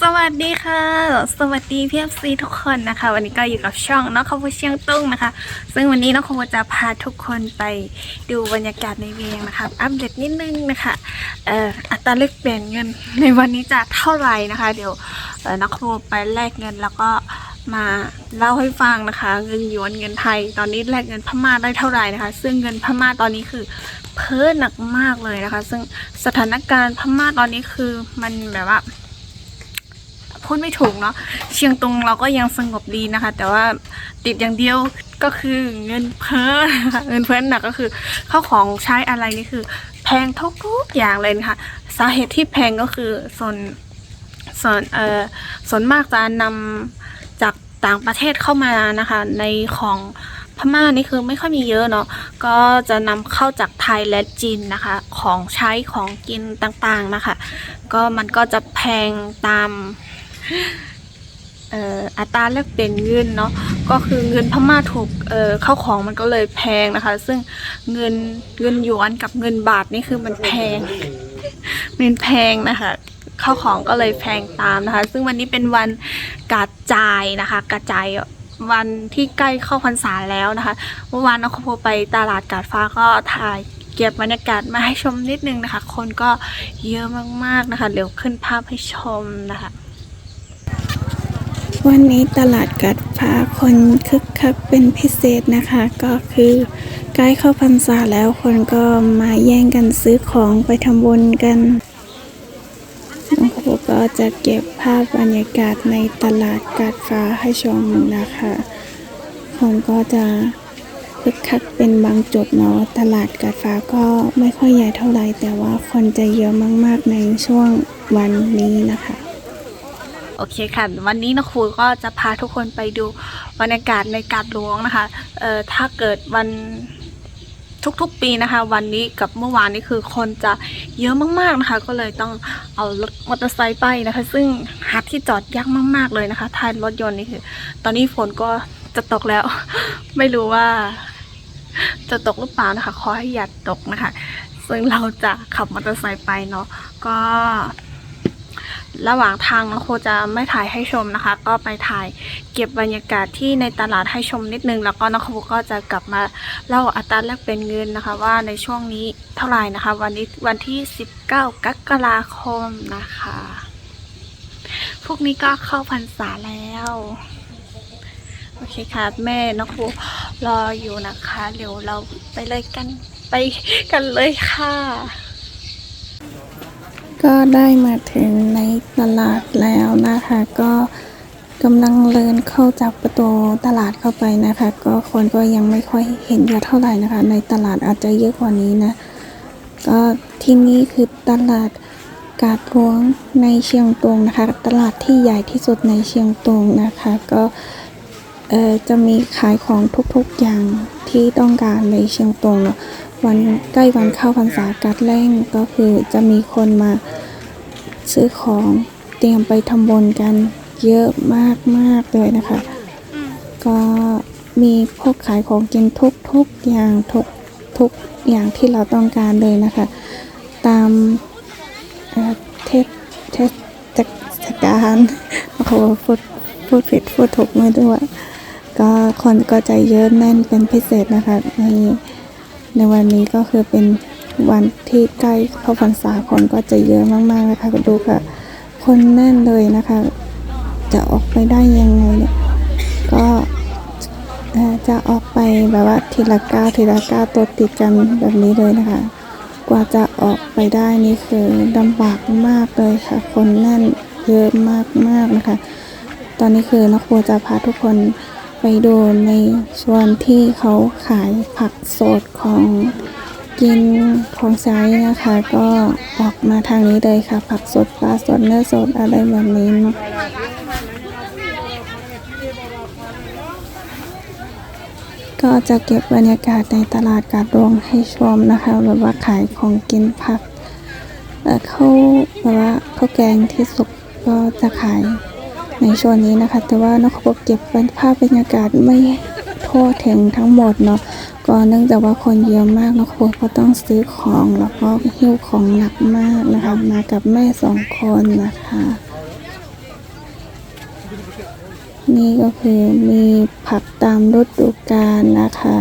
สวัสดีค่ะ สวัสดีพี่เอฟซีทุกคนนะคะ วันนี้ก็อยู่กับช่องน้องขบเชียงตุ้งนะคะ ซึ่งวันนี้น้องขบจะพาทุกคนไปดูบรรยากาศในเวียงนะคะ อัปเดตนิดนึงนะคะเอ่ออัตราแลกเปลี่ยนเงินในวันนี้จะเท่าไหร่นะคะ เดี๋ยวน้องขบไปแลกเงินแล้วก็มาเล่าให้ฟังนะคะ เงินหยวนเงินไทย ตอนนี้แลกเงินพม่าได้เท่าไหร่นะคะ ซึ่งเงินพม่าตอนนี้คือเพิ่มหนักมากเลยนะคะ ซึ่งสถานการณ์พม่าตอนนี้คือมันแบบว่า พูดไม่ถูกเนาะเชียงตุงเราก็ยังสงบดีนะคะ แต่ว่าติดอย่างเดียวก็คือเงินเพ้อนะคะเงินเพ้อหนักก็คือข้าวของใช้อะไรนี่คือ แพงทุกๆอย่างเลยนะคะสาเหตุที่แพงก็คือส่วนส่วนเอ่อส่วนมากจะนำจากต่างประเทศเข้ามานะคะ ในของพม่านี่คือไม่ค่อยมีเยอะเนาะ ก็จะนำเข้าจากไทยและจีนนะคะ ของใช้ของกินต่างๆนะคะ ก็มันก็จะแพงตาม อัตราแลกเปลี่ยนเงินเนาะก็คือเงินพม่าถูกเอ่อเข้าของมันก็เลยแพงนะคะ ซึ่งเงินเงินหยวนกับเงินบาทนี่คือมันแพงมันแพงนะคะเข้าของก็เลยแพงตามนะคะ ซึ่งวันนี้เป็นวันกระจายนะคะ กระจายวันที่ใกล้เข้าพรรษาแล้วนะคะเมื่อวานน้องโมไปตลาดกาดฟ้าก็ถ่ายเก็บบรรยากาศมาให้ชมนิดนึงนะคะ คนก็เยอะมากๆนะคะ เดี๋ยวขึ้นภาพให้ชมนะคะ วันนี้ตลาดกัดฟ้าคนคึกคักเป็นพิเศษนะคะ ก็คือใกล้เข้าพรรษาแล้วคนก็มาแย่งกันซื้อของไปทำบุญกันน้องครูก็จะเก็บภาพบรรยากาศในตลาดกัดฟ้าให้ชมนะคะ คนก็จะคึกคักเป็นบางจุดเนาะตลาดกัดฟ้าก็ไม่ค่อยใหญ่เท่าไหร่แต่ว่าคนจะเยอะมากๆในช่วงวันนี้นะคะ โอเคค่ะ วันนี้นะครูก็จะพาทุกคนไปดูบรรยากาศในกาดหลวงนะคะเอ่อถ้าเกิดวันทุกๆปีนะคะ วันนี้กับเมื่อวานนี้คือคนจะเยอะมากๆนะคะ ก็เลยต้องเอารถมอเตอร์ไซค์ไปนะคะ ซึ่งหาที่จอดยากมากๆเลยนะคะท้ายรถยนต์นี่คือ ตอนนี้ฝนก็จะตกแล้ว ไม่รู้ว่า จะตกหรือเปล่านะคะขอให้อย่าตกนะคะ ซึ่งเราจะขับมอเตอร์ไซค์ไปเนาะก็ ระหว่างทางน้องโคจะไม่ถ่ายให้ชมนะคะ ก็ไปถ่ายเก็บบรรยากาศที่ในตลาดให้ชมนิดนึง แล้วก็น้องโคก็จะกลับมาเล่าอัตราแลกเป็นเงินนะคะ ว่าในช่วงนี้เท่าไหร่นะคะ วันนี้วันที่ 19 กรกฎาคมนะคะพวกนี้ก็เข้าพรรษาแล้วโอเคค่ะแม่น้องครูรออยู่นะคะ เดี๋ยวเราไปเลยกันไปกันเลยค่ะ ก็ได้มาถึงในตลาดแล้วนะคะ ก็กำลังเดินเข้าจากประตูตลาดเข้าไปนะคะ ก็คนก็ยังไม่ค่อยเห็นเยอะเท่าไหร่นะคะ ในตลาดอาจจะเยอะกว่านี้นะ ก็ที่นี่คือตลาดกาดหลวงในเชียงตุงนะคะ ตลาดที่ใหญ่ที่สุดในเชียงตุงนะคะ ก็เออจะมีขายของทุกๆอย่างที่ต้องการในเชียงตุงเนาะ วันใกล้วันเข้าพรรษากัดแร่งก็คือจะมีคนมาซื้อของเตรียมไปทำบุญกันเยอะมากๆเลยนะคะ ก็มีพวกขายของกินทุกๆอย่างทุกทุกอย่างที่เราต้องการเลยนะคะ ตามเอ่อเทศเทศกาลโอ้โหพูดพูดผิดพูดถูกไม่ด้วยก็คนก็จะเยอะแน่นเป็นพิเศษนะคะใน ในวันนี้ก็คือเป็นวันที่ใกล้เข้าพรรษาคนก็จะเยอะมากๆนะคะดูค่ะ คนแน่นเลยนะคะ จะออกไปได้ยังไงเนี่ยก็จะออกไปแบบว่าทีละก้าวทีละก้าวตัวติดกันแบบนี้เลยนะคะ กว่าจะออกไปได้นี่คือลำบากมากเลยค่ะ คนแน่นเยอะมากๆนะคะ ตอนนี้คือนักครัวจะพาทุกคน ไปดูในส่วนที่เขาขายผักสดของกินของใช้นะคะ ก็ออกมาทางนี้เลยค่ะ ผักสดปลาสดเนื้อสดอะไรแบบนี้เนาะก็จะเก็บบรรยากาศในตลาดกาดดวงให้ชมนะคะแบบว่าขายของกินผักเข้าวแบบว่าข้าวแกงที่สุกก็จะขาย ในช่วงนี้นะคะ แต่ว่าน้อขบเก็บเป็นภาพบรรยากาศไม่ทั่วถึงทั้งหมดเนาะก็เนื่องจากว่าคนเยอะมากน้องขบก็ต้องซื้อของแล้วก็หิ้วของหนักมากนะคะ มากับแม่สองคนนะคะ นี่ก็คือมีผักตามฤดูกาลนะคะ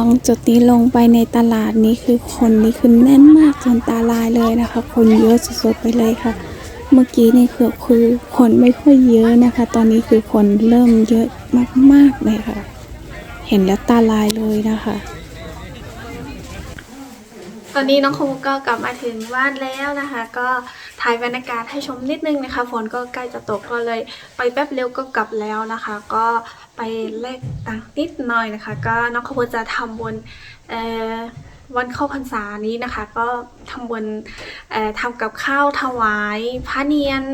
องจุดนี้ลงไปในตลาดนี้คือคนนี่คือแน่นมากจนตาลายเลยนะคะ คนเยอะสุดๆไปเลยค่ะ เมื่อกี้นี่คือคือคนไม่ค่อยเยอะนะคะ ตอนนี้คือคนเริ่มเยอะมากๆเลยค่ะ เห็นแล้วตาลายเลยนะคะ ตอนนี้น้องครูก็กลับมาถึงบ้านแล้วนะคะ ก็ถ่ายบรรยากาศให้ชมนิดนึงนะคะฝนก็ใกล้จะตกก็เลย ไปแป๊บเร็วก็กลับแล้วนะคะ ก็ ไปแลกตังค์นิดหน่อยนะคะ ก็น้องครูจะทำบุญวันเข้าพรรษานี้นะคะ ก็ทำบุญทำกับข้าวถวายพระเนียน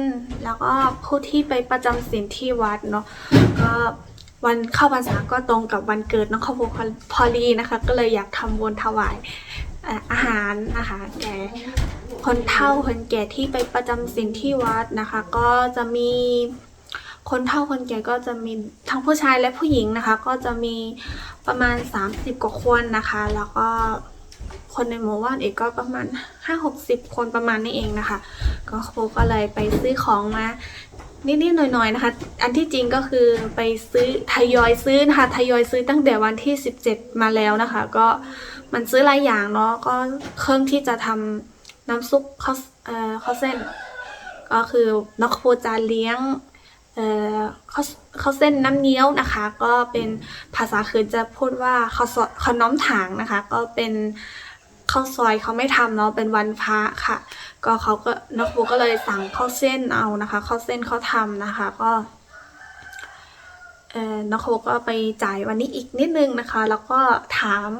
แล้วก็ผู้ที่ไปประจำศีลที่วัดเนาะก็วันเข้าพรรษาก็ตรงกับวันเกิดน้องครูพอดีนะคะ ก็เลยอยากทำบุญถวายเอ่ออาหารนะคะแก่คนเฒ่าคนแก่ที่ไปประจำศีลที่วัดนะคะ ก็จะมี คนเฒ่าคนแก่ก็จะมีทั้งผู้ชายและผู้หญิงนะคะ ก็จะมีประมาณ 30 กว่าคนนะคะ แล้วก็คนในหมู่บ้านเอกก็ประมาณ 5-60 คนประมาณนี้เองนะคะ ก็คก็เลยไปซื้อของมานิดๆหน่อยๆนะคะ อันที่จริงก็คือไปซื้อทยอยซื้อนะคะทยอยซื้อตั้งแต่วันที่ 17 มาแล้วนะคะ ก็มันซื้อหลายอย่างเนาะก็เครื่องที่จะทำน้ำซุปข้าวเอ่อข้าวเส้น ก็คือนักโคจาเลี้ยง เข้าวข้าเส้นน้ำเงี้ยวนะคะ ก็เป็นภาษาคือจะพูดว่าข้าวซอยข้าวน้อมถางนะคะ ก็เป็นข้าวซอยเขาไม่ทำเนาะเป็นวันพระค่ะ ก็เขาก็นักบูก็เลยสั่งข้าวเส้นเอานะคะข้าวเส้นเขาทำนะคะ ก็เออนักโคก็ไปจ่ายวันนี้อีกนิดนึงนะคะ แล้วก็ถาม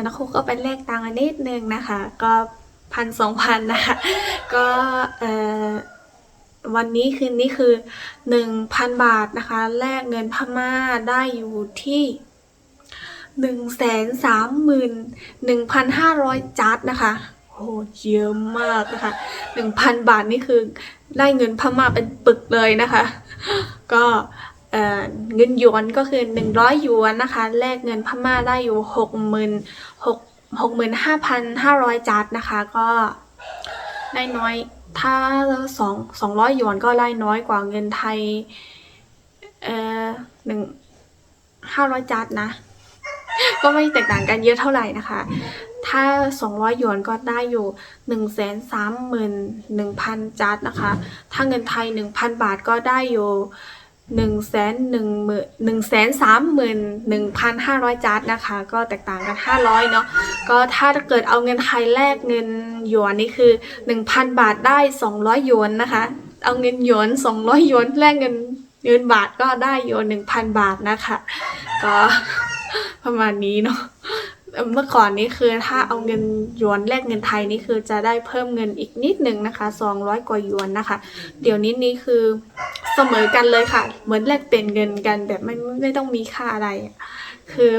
นักโคก็ไปแลกตังค์นนิดนึงนะคะ ก็พันสองพันนะคะ ก็เออ วันนี้คืนนี้คือหนึ่งพันบาทนะคะ แลกเงินพม่าได้อยู่ที่หนึ่งแสนสามหมื่นหนึ่งพันห้าร้อยจัดนะคะโอ้เยอะมากนะคะหนึ่งพันบาทนี่คือได้เงินพม่าเป็นปึกเลยนะคะ ก็เเงินหยวนก็คือหนึ่งร้อยหยวนนะคะ แลกเงินพม่าได้อยู่หกหมื่นหกหกหมื่นห้าพันห้าร้อยจัดนะคะ ก็ได้น้อย ถ้าสองสองร้อยหยวนก็ได้น้อยกว่าเงินไทย เอ่อหนึ่งห้าร้อยจัดนะ ก็ไม่แตกต่างกันเยอะเท่าไหร่นะคะ ถ้า 200 หยวนก็ได้อยู่ 1 3 1 0 0 0จัดนะคะ ถ้าเงินไทย 1,000 บาทก็ได้อยู่ 1 1 1 1 3 1 1,500 จัดนะคะ ก็แตกต่างกัน 500 เนาะก็ถ้าเกิดเอาเงินไทยแลกเงินหยวนนี่คือ 1,000 บาทได้ 200 หยวนนะคะ เอาเงินหยวน 200 หยวนแลกเงินเงินบาทก็ได้อยู่1,000 บาทนะคะ ก็ประมาณนี้เนาะเมื่อก่อนนี้คือถ้าเอาเงินหยวนแลกเงินไทยนี่คือจะได้เพิ่มเงินอีกนิดหนึ่งนะคะ 200 กว่าหยวนนะคะ เดี๋ยวนี้นี่คือ เสมอกันเลยค่ะ เหมือนแลกเปลี่ยนเงินกันแบบไม่ไม่ต้องมีค่าอะไร คือ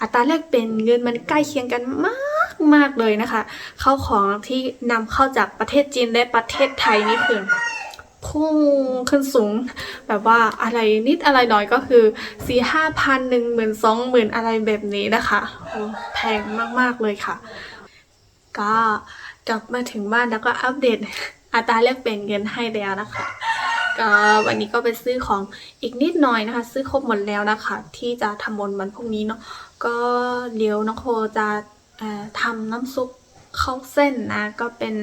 อัตราแลกเปลี่ยนเงินมันใกล้เคียงกันมากมากเลยนะคะ เข้าของที่นำเข้าจากประเทศจีนและประเทศไทยนี่คือพุ่งขึ้นสูง แบบว่าอะไรนิดอะไรหน่อยก็คือสี่ห้าพันหนึ่งหมื่นสองหมื่นอะไรแบบนี้นะคะโอ้แพงมากๆเลยค่ะ ก็กลับมาถึงบ้านแล้วก็อัปเดตอัตราแลกเปลี่ยนเงินให้แล้วนะคะ วันนี้ก็ไปซื้อของอีกนิดหน่อยนะคะ ซื้อครบหมดแล้วนะคะ ที่จะทำบนวันพรุ่งนี้เนาะก็เดี๋ยวน้องโคจะทำน้ำซุปข้าวเส้นนะ ก็เป็น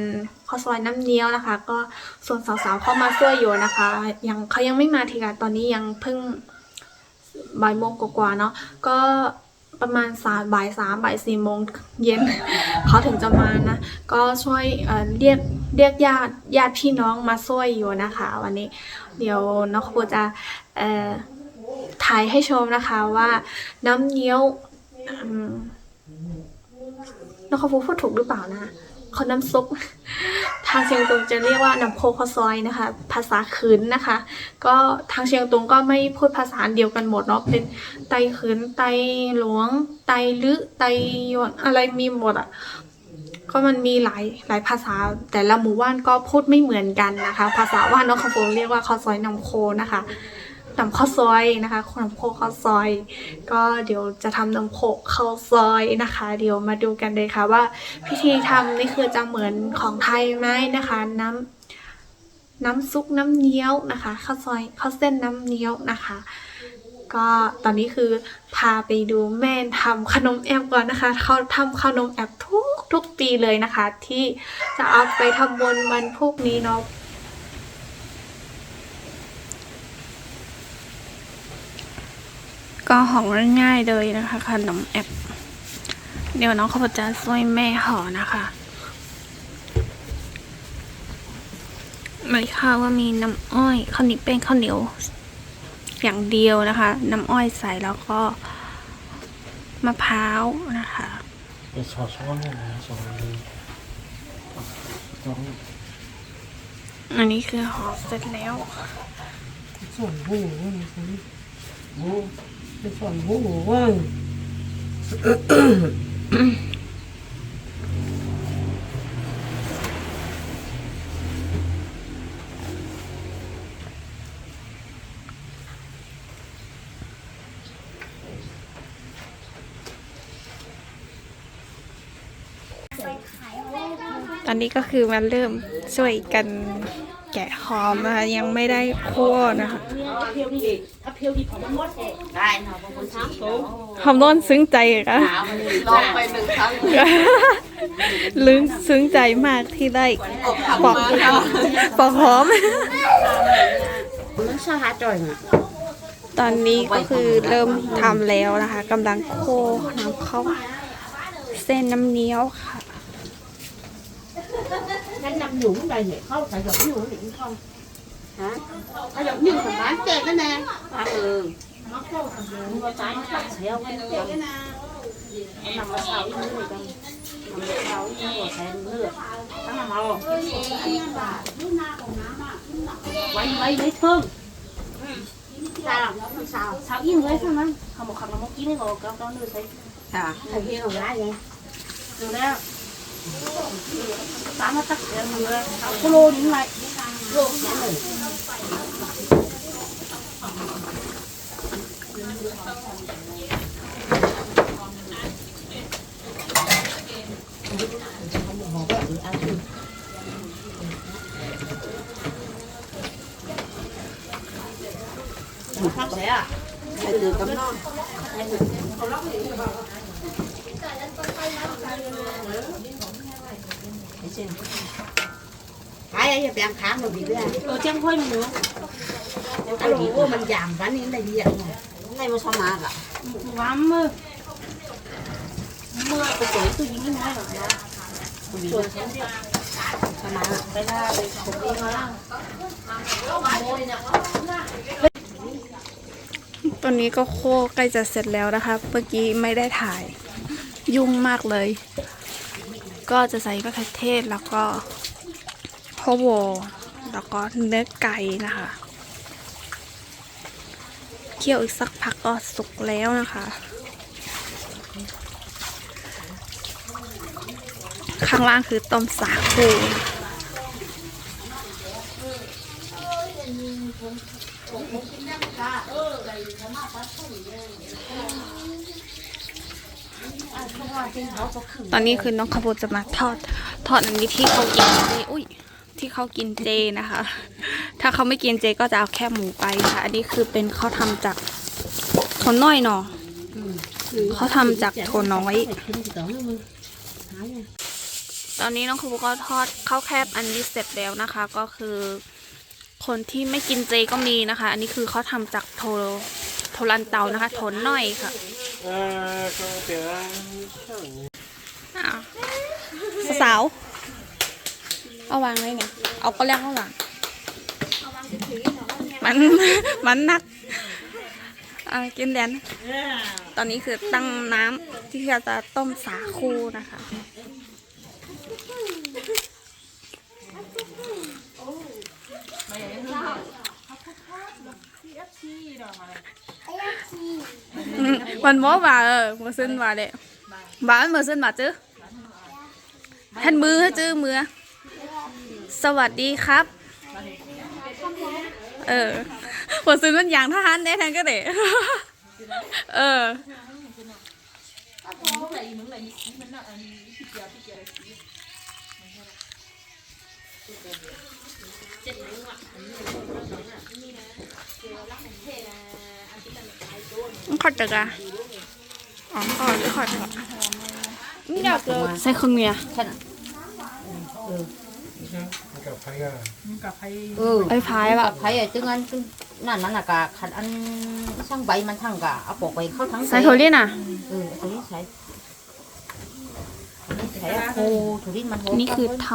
ข้าวซอยน้ำเงี้ยวนะคะ ก็ส่วนสาวๆเข้ามาช่วยอยู่นะคะ ยังเขายังไม่มาทีค่ะตอนนี้ยังเพิ่งบ่ายโมงกว่าๆเนาะก็ ประมาณสามบ่ายสามบ่ายสี่โมงเย็น เขาถึงจะมานะ ก็ช่วยเอ่อเรียกเรียกญาติญาติพี่น้องมาช่วยอยู่นะคะ วันนี้ เดี๋ยวน้องครูจะเอ่อถ่ายให้ชมนะคะว่าน้ำเงี้ยวอืมน้องครูพูดถูกหรือเปล่านะเขาน้ำซุป ทางเชียงตุงจะเรียกว่าน้ำโคข้าซอยนะคะ ภาษาขืนนะคะ ก็ทางเชียงตุงก็ไม่พูดภาษาเดียวกันหมดเนาะเป็นไตขืนไตหลวง ไตลึไตยวนอะไรมีหมดอะก็มันมีหลายหลายภาษาแต่ละหมู่บ้านก็พูดไม่เหมือนกันนะคะ ภาษาว่านน้องคำโปงเรียกว่าข้าซอยนำโคนะคะ นำข้าวซอยนะคะนำโคข้าวซอย ก็เดี๋ยวจะทำนำโคข้าวซอยนะคะ เดี๋ยวมาดูกันเลยค่ะว่า พิธีทำนี่คือจะเหมือนของไทยไหมนะคะน้ำน้ำซุปน้ำเงี้ยวนะคะข้าวซอยข้าวเส้นน้ำเงี้ยวนะคะ ก็ตอนนี้คือพาไปดูแม่ทำขนมแอบก่อนนะคะเขาทำขนมแอบทุกทุกปีเลยนะคะ ที่จะเอาไปทำบนวันพวกนี้เนาะ ก็ของง่ายๆเลยนะคะขนมแอบเดี๋ยวน้องเขาวจะช่วยแม่ห่อนะคะไม่ค่ะว่ามีน้ำอ้อยข้าวเหนียวเป็นข้าวเหนียวอย่างเดียวนะคะ น้ำอ้อยใส่แล้วก็มะพร้าวนะคะเดี๋ยวขอช้อนหน่อยนะสองมือสองอันนี้คือห่อเสร็จแล้วส่วนหูว่ามีคนหูเป็นส่วนหูว่าตอนนี้ก็คือมาเริ่มช่วยกัน แกะหอมนะคะยังไม่ได้คั่วนะคะได้ค่ะบางคนช้างโตหอมร้อนซึ้งใจค่ะหามันลองไปหนึ่งครั้งลึงซึ้งใจมากที่ได้ปอกปอกหอมมันชาหาจ่อยอะตอนนี้ก็คือเริ่มทำแล้วนะคะกำลังโคน้ำเข้าเส้นน้ำเนี้ยวค่ะ นั่นนำหนุ่มไปเนี่ยเข้าใส่หยอกหนุ่มนี่เข้าฮะใส่หยอกหนุ่มของร้านแจกกันแน่ปากเออมาเข้าทำเองมาจ่ายมาเสียกันเสียกันนะนำมาเช้าอีกนิดนึงนำมาเช้าอีกนิดนึงเลือดตั้งมาเอาไว้ไว้ไว้เพิ่ม sao sao sao yên với sao nó không một khẩu nó một kín này rồi cao cao nữa thấy à thầy kia còn lá vậy được đó tám nó tắt để người sáu cô lô đến lại lô nhãn rồi Không sẽ à? Thầy từ cấm non. Cái ấy đang khám rồi bị đấy. Ờ chẳng thôi mà nữa. Cái lỗ mình giảm ván đến đây vậy này. Này mà sao mà cả. Vắm mơ. Mưa tôi tối tôi dính cái nói rồi. Chuột xem đi. Sao mà cái ra để không đi nói lắm. ตอนนี้ก็โคใกล้จะเสร็จแล้วนะคะ เมื่อกี้ไม่ได้ถ่ายยุ่งมากเลย ก็จะใส่มะเขือเทศแล้วก็ข้าวโวแล้วก็เนื้อไก่นะคะเคี่ยวอีกสักพักก็สุกแล้วนะคะ ข้างล่างคือต้มสาคู ตอนนี้คือน้องขบวนจะมาทอด ทอดอันนี้ที่เขากินเจอุ้ยที่เขากินเจนะคะ ถ้าเขาไม่กินเจก็จะเอาแค่หมูไปค่ะ อันนี้คือเป็นเขาทำจากโทนน้อยเนาะเขาทำจากโทนน้อย ตอนนี้น้องครูก็ทอดข้าวแคบอันนี้เสร็จแล้วนะคะ ก็คือ คนที่ไม่กินเจก็มีนะคะ อันนี้คือเขาทำจากโท โทรันเตานะคะ ทนน้อยค่ะเออก็เดี๋ยวอ้าวสาว เอาวางไว้เนี่ยเอาก็เรียกเอาวาง มันมันนักอ่ากินแดน ตอนนี้คือตั้งน้ำที่จะต้มสาคูนะคะ ขี้ดมันบ่ว่าเออบ่ซึนว่าเดะบ้านบ่ซึนว่าจื้อท่านมือจื้อมือ สวัสดีครับ เออบ่ซึนมันอย่างทหารแน่แทนก็เด้เออ ขอดจักอะอ๋อขอดหรือขอดเหรอนี่อยากเจอใส่เครื่องเนียกับใครกันกับใครเออไอ้พายแบบไผ่ไอ้ตึงอันตึงนั่นมันน่ะกะขันอันช่างใบมันทั้งกะเอาปอกไปเข้าทั้งใส่โทลี่น่ะเออตัวนี้ใช้อันนี้ใช้โคถุดินมันโหนี่คือท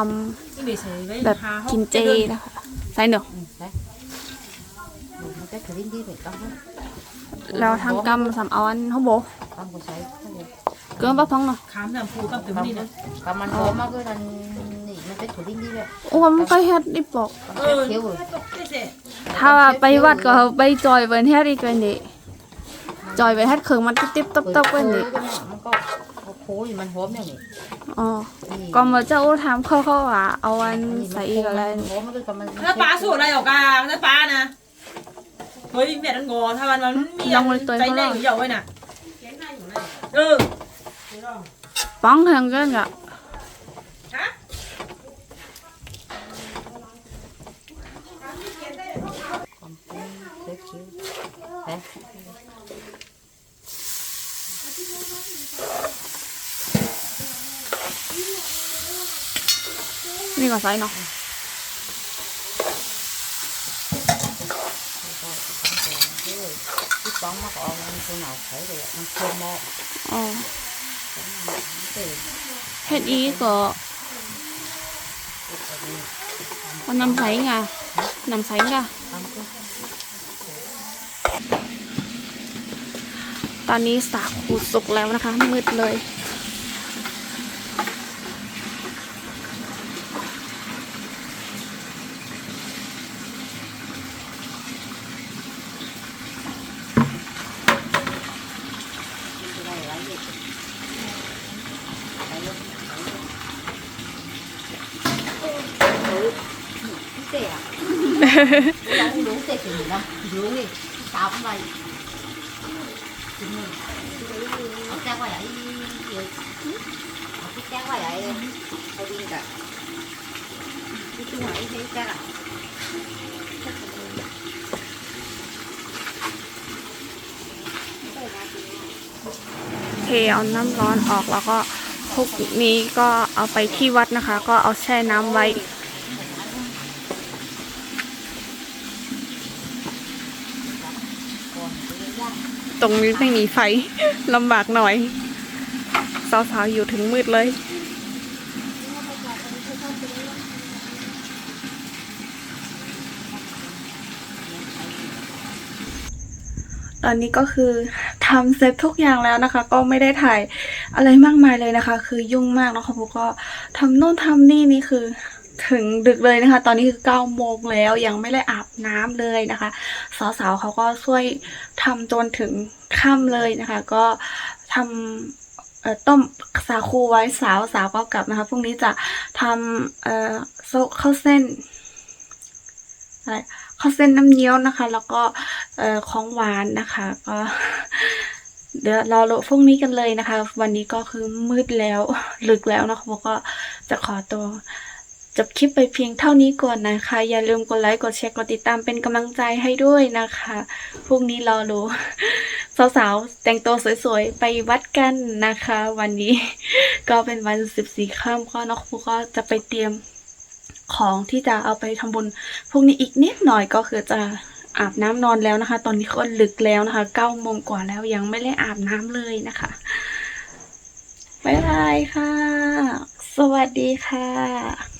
ำแบบกินเจนะคะใส่เนอะอืมใช้มันจะถุดินที่เป็นต้องแล้วทางกำสำเอาอันเขาโบต้องคนใช้เกินปะพ้องเนาะขามแซมพูกับตึมนี่นะกำมันโหมากเลยนั่นนี่มันเป็นถุดินที่แบบโอ้มันก็เฮ็ดดิบอกเออเขียวเลยไม่เสร็จถ้าว่าไปวัดก็ไปจอยเบิ่นเฮ็ดอีกเกินดิจอยไปเฮ็ดเครื่องมันติ๊บๆต๊บๆเกินดิ มันก็โค้ยมันหอมอย่างนี้อ๋อก็มาเจ้าถามเขาเขาว่าเอาอันใส่อีกอะไรหอมมันก็กำมันแล้วปลาสูตรอะไรออกกาแล้วปลานะเฮ้ยแม่ดันงอถ้ามันมันมีใจแน่หรือเยาไว้น่ะเออป้องทางเกินกะฮะเขียวเขียวเอ๊ะ นี่ก็ใส่เนาะที่ป้องมาก็เอามันตัวหนาวไข่เลยมันเค็มมากอ๋อเออเฮ็ดอีกก็เอาน้ำใสไงน้ำใสไงทำก็ตอนนี้สาคูสุกแล้วนะคะ มืดเลย พี่เตะอะเราไม่รู้เตะถึงนะรู้นี่สาวไปถึงนี่เอาแจ้งไว้ไอ้เดี๋ยวเอา พี่แจ้งไว้ไอ้เขาดิ้นกันพี่ตัวไหนให้แจ้งอะเทเอาน้ำร้อนออกแล้วก็พวกนี้ก็เอาไปที่วัดนะคะ ก็เอาแช่น้ำไว้ตรงนี้ไม่มีไฟลำบากหน่อยสาวๆอยู่ถึงมืดเลย ตอนนี้ก็คือทำเสร็จทุกอย่างแล้วนะคะ ก็ไม่ได้ถ่ายอะไรมากมายเลยนะคะ คือยุ่งมากนะคะพวกก็ทำโน่นทำนี่นี่คือถึงดึกเลยนะคะ ตอนนี้คือเก้าโมงแล้วยังไม่ได้อาบน้ำเลยนะคะ สาวๆเขาก็ช่วยทำจนถึงค่ำเลยนะคะ ก็ทำเอ่อต้มสาคูไว้สาวสาวก็กลับนะคะพรุ่งนี้จะทำเอ่อโซข้าวเส้นอะไร ข้าวเส้นน้ำเงี้ยวนะคะ แล้วก็ของหวานนะคะ ก็เดี๋ยวรอโลพรุ่งนี้กันเลยนะคะ วันนี้ก็คือมืดแล้วลึกแล้วนะคะก็จะขอตัวจบคลิปไปเพียงเท่านี้ก่อนนะคะ อย่าลืมกดไลค์กดแชร์กดติดตามเป็นกำลังใจให้ด้วยนะคะพรุ่งนี้รอรู้สาวๆ แต่งตัวสวยๆ ไปวัดกันนะคะ วันนี้ก็เป็นวันสิบสี่ค่ำก็น้องครูก็จะไปเตรียม ของที่จะเอาไปทำบุญพวกนี้อีกนิดหน่อยก็คือจะอาบน้ำนอนแล้วนะคะ ตอนนี้ก็ลึกแล้วนะคะเก้าโมงกว่าแล้วยังไม่ได้อาบน้ำเลยนะคะบ๊ายบายค่ะ สวัสดีค่ะ